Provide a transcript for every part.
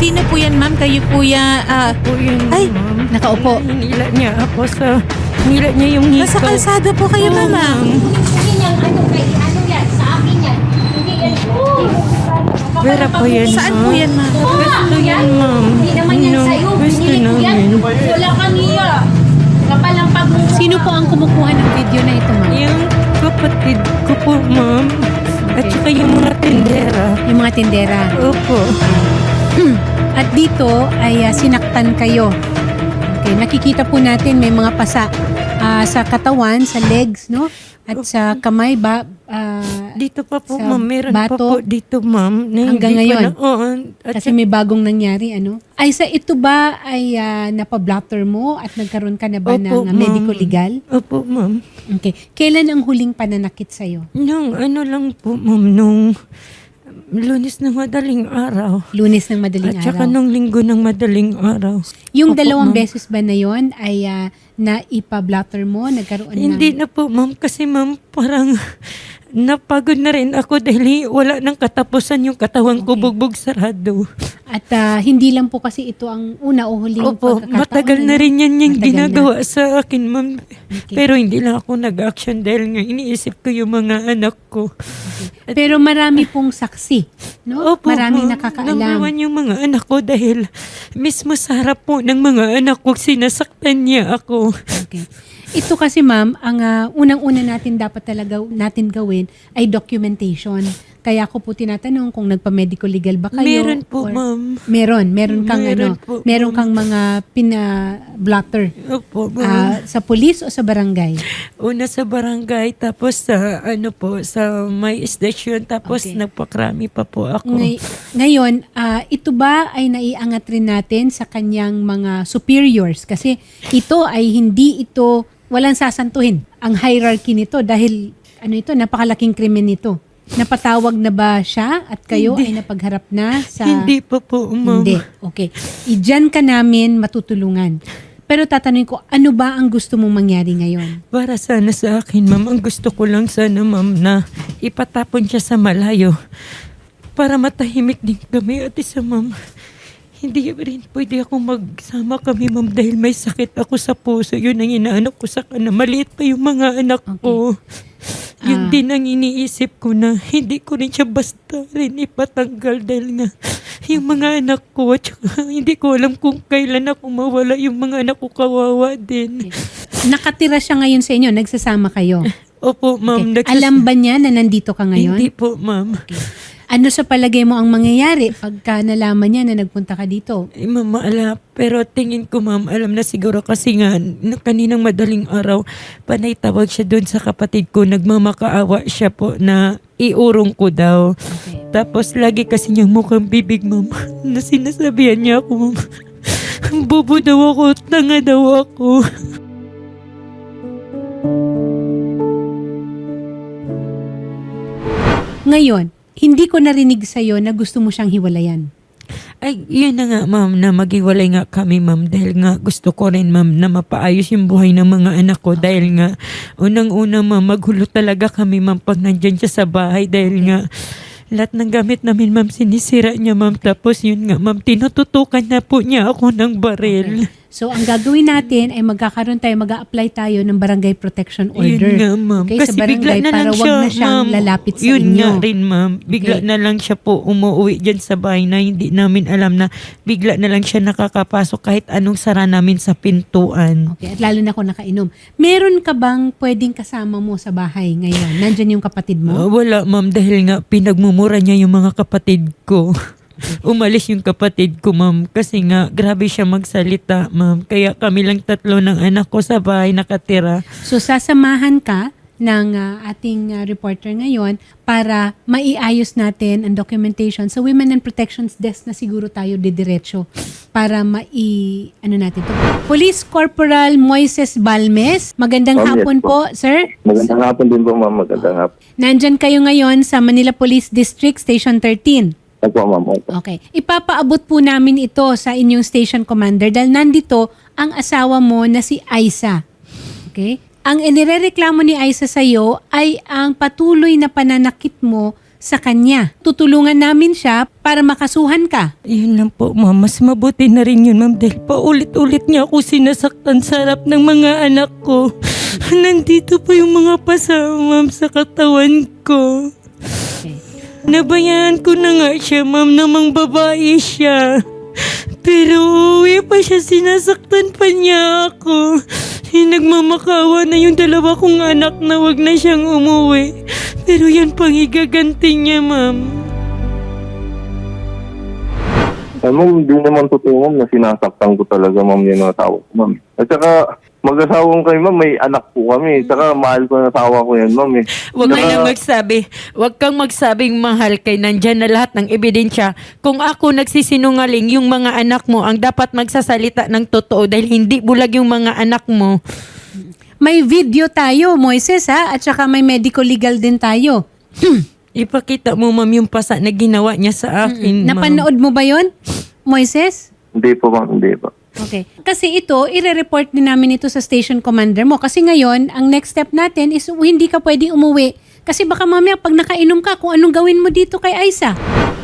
Sino po yan, ma'am? Kayo po ya, ah, Po yun, Ay, ma'am. nakaupo. Hinila niya ako sa... Hinila niya yung hikaw. Nasa kalsada po kayo, ma'am. yan, ano, kay, ano yan, sa akin yan. Hindi yan. Pera po yan, Saan po yan, ma'am? Gusto yan, ma'am. Hindi naman yan No, sa'yo. Gusto Binili ko yan. namin. Wala kang iya. Kapal ang pagmumukha. Sino po ang kumukuha ng video na ito, ma'am? Yung kapatid ko po, ma'am. At saka yung mga tindera. Yung mga tindera. Opo. At dito ay ah, sinaktan kayo. Okay, nakikita po natin may mga pasa ah, sa katawan, sa legs, no? At sa kamay ba ah, Dito pa po, ma'am. Meron pa bato? po dito, ma'am. Na Hanggang ngayon? Na, oo. At kasi may bagong nangyari, ano? Ay sa ito ba ay ah, napablotter mo at nagkaroon ka na ba Opo, ng medico legal? Opo, ma'am. Okay. Kailan ang huling pananakit sa'yo? Nung ano lang po, ma'am, nung lunes ng madaling araw. Lunes ng madaling At saka araw. nung linggo ng madaling araw. Yung Opo, dalawang ma'am. beses ba na yon ay ah, na ipablotter mo? Nagkaroon Hindi ng... na po, ma'am, kasi ma'am, parang napagod na rin ako dahil wala nang katapusan yung katawan ko Okay. bugbog sarado. At ah, hindi lang po kasi ito ang una o huling Opo, pagkakataon. matagal na ano? rin yan yung ginagawa sa akin, ma'am. Okay. Pero hindi lang ako nag-action dahil nga iniisip ko yung mga anak ko. Pero marami pong saksi. No? Opo, Maraming ma'am. nakakaalam. Number yung mga anak ko dahil mismo sa harap po ng mga anak ko, sinasaktan niya ako. Okay. Ito kasi ma'am, ang ah, unang-una natin dapat talaga natin gawin ay documentation. Kaya ako po tinatanong kung nagpa-medical legal ba kayo? Meron po, or- ma'am. Meron, meron kang Meron ano, po, meron kang mga pina-blotter. Opo, ma'am. Ah, sa pulis o sa barangay? Una sa barangay, tapos sa ano po, sa may station, tapos Okay. nagpakrami pa po ako. Ngay- ngayon, ah, ito ba ay naiangat rin natin sa kanyang mga superiors? Kasi ito ay hindi ito, walang sasantuhin ang hierarchy nito dahil ano ito, napakalaking krimen nito. Napatawag na ba siya at kayo Hindi. ay napagharap na sa... Hindi pa po, ma'am. Hindi. Okay. Idiyan ka namin matutulungan. Pero tatanungin ko, ano ba ang gusto mong mangyari ngayon? Para sana sa akin, ma'am, ang gusto ko lang sana, ma'am, na ipatapon siya sa malayo. Para matahimik din kami at isa, ma'am. Hindi rin pwede ako magsama kami, ma'am, dahil may sakit ako sa puso. Yun ang inaanok ko sa kana. Maliit pa yung mga anak ko. Yun Ah. din ang iniisip ko na hindi ko rin siya basta rin ipatanggal dahil nga yung mga anak ko at saka hindi ko alam kung kailan ako mawala yung mga anak ko kawawa din. Nakatira siya ngayon sa inyo, nagsasama kayo. Opo, ma'am. Okay. nagsas- Alam ba niya na nandito ka ngayon? Hindi po, ma'am. Ano sa palagay mo ang mangyayari pagka nalaman niya na nagpunta ka dito? Eh, ma'am, maala. Pero tingin ko, ma'am, alam na siguro kasi nga, na kaninang madaling araw, panay tawag siya doon sa kapatid ko. Nagmamakaawa siya po na iurong ko daw. Okay. Tapos lagi kasi niyang mukhang bibig, ma'am, na sinasabihan niya ako, ma'am. Bobo daw ako, tanga daw ako. Ngayon, hindi ko narinig sa'yo na gusto mo siyang hiwalayan. Ay, yun na nga, ma'am, na maghiwalay nga kami, ma'am. Dahil nga gusto ko rin, ma'am, na mapaayos yung buhay ng mga anak ko. Dahil nga, unang-una, ma'am, maghulo talaga kami, ma'am, pag nandyan siya sa bahay. Dahil nga, lahat ng gamit namin, ma'am, sinisira niya, ma'am. Tapos yun nga, ma'am, tinututukan na po niya ako ng baril. So, ang gagawin natin ay magkakaroon tayo, mag apply tayo ng barangay protection order. Yun nga, ma'am. Okay, Kasi sa bigla barangay na para lang wag siya, na siyang ma'am. lalapit sa Yun inyo. nga rin, ma'am. Bigla Okay. na lang siya po umuwi dyan sa bahay na hindi namin alam na bigla na lang siya nakakapasok kahit anong sara namin sa pintuan. Okay, at lalo na kung nakainom. Meron ka bang pwedeng kasama mo sa bahay ngayon? Nandyan yung kapatid Ah, mo? wala, ma'am, dahil nga pinagmumura niya yung mga kapatid ko. Umalis yung kapatid ko, ma'am, kasi nga grabe siya magsalita, ma'am. Kaya kami lang tatlo ng anak ko sa bahay nakatira. So, sasamahan ka ng ah, ating ah, reporter ngayon para maiayos natin ang documentation sa Women and Protections Desk na siguro tayo didiretso para mai ano natin to. Police Corporal Moises Balmes, magandang Oh, yes hapon po, po. sir. Magandang hapon din po, ma'am. Magandang hapon. Nandyan kayo ngayon sa Manila Police District Station 13. Opo, ma'am. Opo. Okay. Ipapaabot po namin ito sa inyong station commander dahil nandito ang asawa mo na si Aisa. Okay? Ang inirereklamo ni Aisa sa iyo ay ang patuloy na pananakit mo sa kanya. Tutulungan namin siya para makasuhan ka. Yun lang po, ma'am. Mas mabuti na rin yun, ma'am. Dahil paulit-ulit niya ako sinasaktan sa harap ng mga anak ko. Nandito po yung mga pasama, ma'am, sa katawan ko. Nabayaan ko na nga siya, ma'am, namang babae siya. Pero uwi pa siya, sinasaktan pa niya ako. Nagmamakawa na yung dalawa kong anak na wag na siyang umuwi. Pero yan pang igaganti niya, ma'am. Ay, ma'am, hindi naman totoo, ma'am, na sinasaktan ko talaga, ma'am, yung asawa ko, ma'am. At saka, mag-asawang kayo, ma'am, may anak po kami. Saka, mahal ko ng asawa ko yan, ma'am, eh. Huwag ka Saka- magsabi. Huwag kang magsabing mahal kay nandyan na lahat ng ebidensya. Kung ako nagsisinungaling, yung mga anak mo ang dapat magsasalita ng totoo dahil hindi bulag yung mga anak mo. May video tayo, Moises ha, at saka may medical legal din tayo. Ipakita mo, ma'am, yung pasa na ginawa niya sa akin, ma'am. Napanood mo ba yon, Moises? Hindi po, ma'am, hindi po. Okay. Kasi ito, ire-report din namin ito sa station commander mo. Kasi ngayon, ang next step natin is hindi ka pwedeng umuwi. Kasi baka mamaya pag nakainom ka, kung anong gawin mo dito kay Aisa.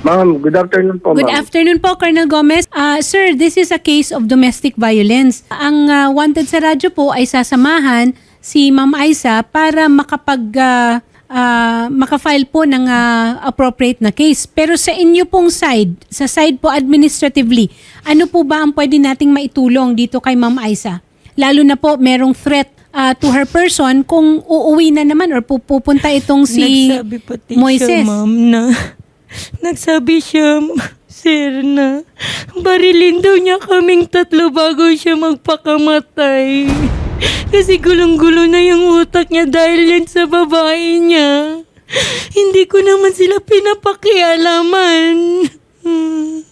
Ma'am, good afternoon po, Good ma'am. afternoon po, Colonel Gomez. Ah, sir, this is a case of domestic violence. Ang ah, wanted sa radyo po ay sasamahan si Ma'am Aisa para makapag ah, ah, makafile po ng ah, appropriate na case. Pero sa inyo pong side, sa side po administratively, ano po ba ang pwede nating maitulong dito kay Ma'am Aisa? Lalo na po merong threat ah, to her person kung uuwi na naman or pupunta itong si Nagsabi pati Moises. siya, ma'am, na... Nagsabi siya, sir, na barilin daw niya kaming tatlo bago siya magpakamatay. Kasi gulong-gulo na yung utak niya dahil yan sa babae niya. Hindi ko naman sila pinapakialaman.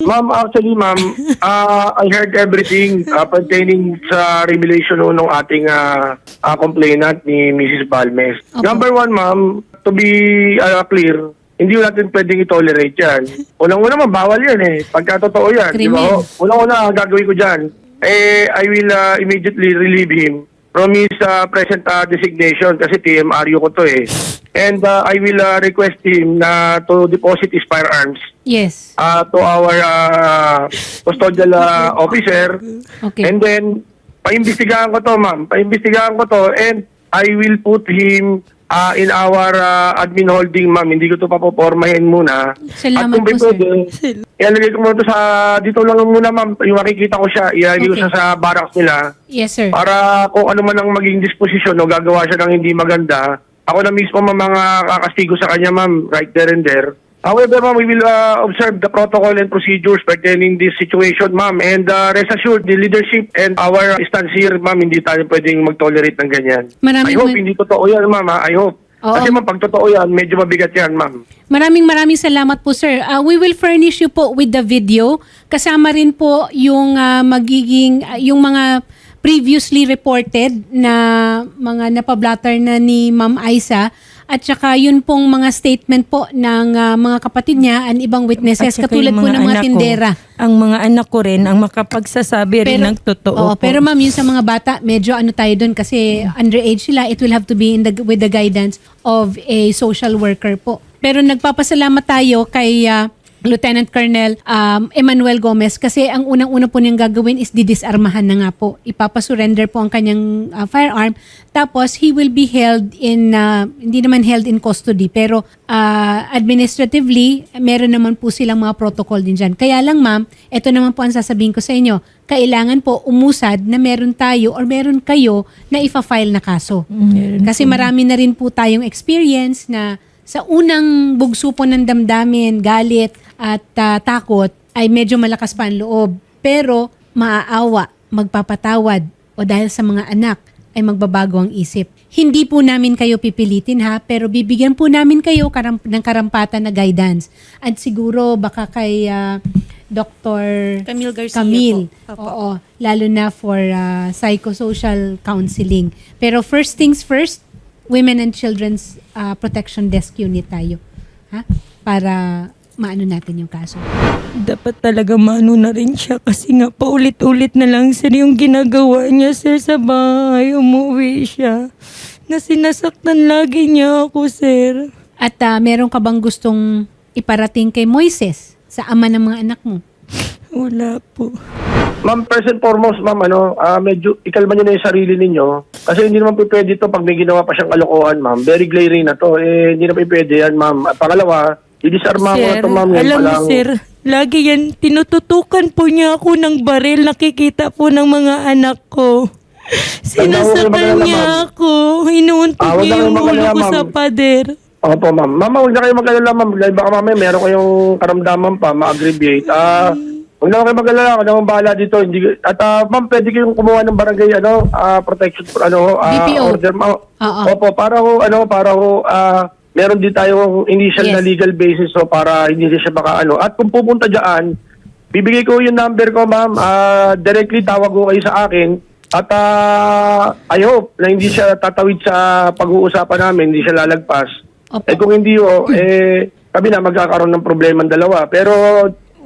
Ma'am, actually, ma'am, uh, I heard everything uh, pertaining sa revelation no, ng ating uh, uh, complainant ni Mrs. Balmes. Opo. Number one, ma'am, to be uh, clear, hindi natin pwedeng i-tolerate yan. Unang-una, ma'am, bawal yan eh. Pagka totoo yan, di ba? Unang-una, ang gagawin ko dyan, eh, I will uh, immediately relieve him from his uh, present uh, designation kasi TMRU ko to eh. And uh, I will uh, request him na to deposit his firearms Yes. uh, to our uh, custodial uh, officer. Okay. And then, paimbestigahan ko to, ma'am. Paimbestigahan ko to and I will put him uh, in our uh, admin holding, ma'am. Hindi ko to papopormahin muna. Salamat At kung po, sir. pwede, ilalagay ko muna to sa, dito lang muna, ma'am. Yung makikita ko siya, ilalagay ko Okay. siya sa barracks nila Yes, sir. para kung ano man ang maging disposisyon o gagawa siya ng hindi maganda, ako na mismo mga kakastigo sa kanya ma'am, right there and there. However, ma'am, we will uh, observe the protocol and procedures pertaining this situation, ma'am. And uh, rest assured, the leadership and our stance here, ma'am, hindi tayo pwedeng mag-tolerate ng ganyan. Maraming I hope ma- hindi totoo yan, ma'am. ha? I hope. Oo. Kasi ma'am, pag totoo yan, medyo mabigat yan, ma'am. Maraming maraming salamat po sir. Uh, we will furnish you po with the video. Kasama rin po yung ah, magiging, ah, yung mga previously reported na mga napablatter na ni Ma'am Aisa at saka yun pong mga statement po ng ah, mga kapatid niya and ibang witnesses At katulad po ng mga anak ko, tindera. ang mga anak ko rin ang makapagsasabi rin ng totoo Oo, po. pero ma'am, yun sa mga bata, medyo ano tayo doon kasi underage sila, it will have to be in the, with the guidance of a social worker po. Pero nagpapasalamat tayo kay ah, Lieutenant Colonel um, Emmanuel Gomez kasi ang unang-una po niyang gagawin is didisarmahan na nga po. Ipapasurrender po ang kanyang ah, firearm. Tapos he will be held in, ah, hindi naman held in custody, pero ah, administratively, meron naman po silang mga protocol din dyan. Kaya lang ma'am, ito naman po ang sasabihin ko sa inyo. Kailangan po umusad na meron tayo or meron kayo na ifa-file na kaso. Meron Kasi marami na rin po tayong experience na sa unang bugso po ng damdamin, galit at ah, takot ay medyo malakas pa ang loob. Pero maaawa, magpapatawad o dahil sa mga anak ay magbabago ang isip. Hindi po namin kayo pipilitin ha, pero bibigyan po namin kayo karam- ng karampatan na guidance. At siguro baka kay ah, Dr. Camille Garcia Camille. po. Opo. Oo, lalo na for ah, psychosocial counseling. Pero first things first, Women and Children's ah, Protection Desk Unit tayo. Ha? Para maano natin yung kaso. Dapat talaga maano na rin siya kasi nga paulit-ulit na lang sir yung ginagawa niya sir sa bahay. Umuwi siya. Na sinasaktan lagi niya ako sir. At ah, meron ka bang gustong iparating kay Moises sa ama ng mga anak mo? Wala po. Ma'am, first and foremost, ma'am, ano, ah, medyo ikalma niyo na yung sarili ninyo. Kasi hindi naman po pwede ito pag may ginawa pa siyang kalokohan, ma'am. Very glaring na to. Eh, hindi na po pwede yan, ma'am. At pangalawa, i-disarma ko na Sir, to, ma'am. Yan alam pa mo lang. sir, lagi yan, tinututukan po niya ako ng baril, nakikita po ng mga anak ko. Sinasakal magalala, niya ako, hinuuntog Ah, wag niya na yung kayong ulo magalala, ko sa ma'am. pader. Opo, ma'am. Ma'am, huwag na kayo mag-alala, ma'am. Dahil baka mamaya meron kayong karamdaman pa, ma-aggravate. Ah, huwag na kayo mag-alala. Ako naman bahala dito. Hindi, at ah, ma'am, pwede kayong kumuha ng barangay, ano, ah, protection, ano, ah, BPO. order, ma'am. Oo. Opo, para ho, ano, para ho, ah, meron din tayong initial na Yes. legal basis so para hindi siya baka ano. At kung pupunta dyan, bibigay ko yung number ko, ma'am. Ah, directly tawag ko kayo sa akin. At ah, I hope na hindi siya tatawid sa pag-uusapan namin, hindi siya lalagpas. Opo. Eh kung hindi ho, eh kami na magkakaroon ng problema ang dalawa. Pero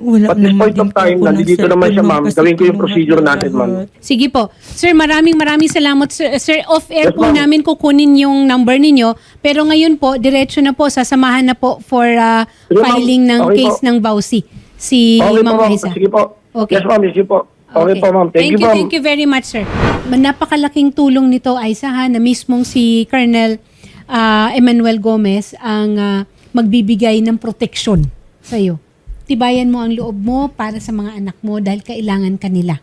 Wala at this point of time, nandito naman siya, ma'am. Gawin ko yung procedure natin, ma'am. Sige po. Sir, maraming maraming salamat. Sir, sir off-air Yes, po ma'am. namin kukunin yung number ninyo. Pero ngayon po, diretso na po, sasamahan na po for ah, Sige, ma'am. filing ng Okay case po. ng Bausi. Si Okay po, Ma'am ma'am. Liza. Sige po. Okay. Yes, ma'am. Sige po. Okay, po, ma'am. Thank, you, you, ma'am. thank you very much, sir. Napakalaking tulong nito, Aisa, ha, na mismong si Colonel ah, Emmanuel Gomez ang ah, magbibigay ng proteksyon sa iyo. Tibayan mo ang loob mo para sa mga anak mo dahil kailangan kanila.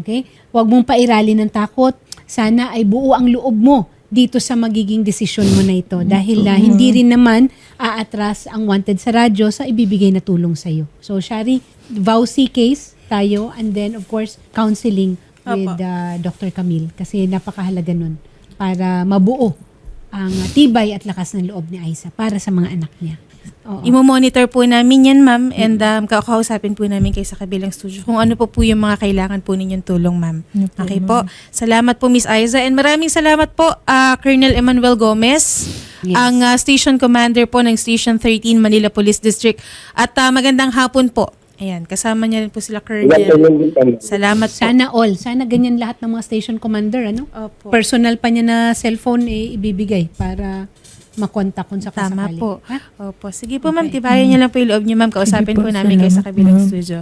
Okay? Huwag mong pairali ng takot. Sana ay buo ang loob mo dito sa magiging desisyon mo na ito. Dahil ah, hindi rin naman aatras ang wanted sa radyo sa ibibigay na tulong sa iyo. So, Shari, Vauci case tayo and then of course counseling with uh, Dr. Camille kasi napakahalaga nun para mabuo ang uh, tibay at lakas ng loob ni Aisa para sa mga anak niya. Oo. Imo-monitor po namin yan, ma'am. And um, kakausapin po namin kayo sa kabilang studio kung ano po po yung mga kailangan po ninyong tulong, ma'am. Okay po. Salamat po, Miss Aiza. And maraming salamat po, ah, Colonel Emmanuel Gomez, Yes. ang ah, Station Commander po ng Station 13 Manila Police District. At ah, magandang hapon po. Ayan, kasama niya rin po sila, Good Colonel. afternoon din, ma'am. Salamat po. Sana all, sana ganyan lahat ng mga station commander ano? Opo. Personal pa niya na cellphone eh, ibibigay para makontak kung sa Tama sakali. po. Ha? Opo. Sige po, ma'am. Tibayan niyo lang po yung loob niyo, ma'am. Kausapin po po, namin kayo sa kabilang ma'am. studio.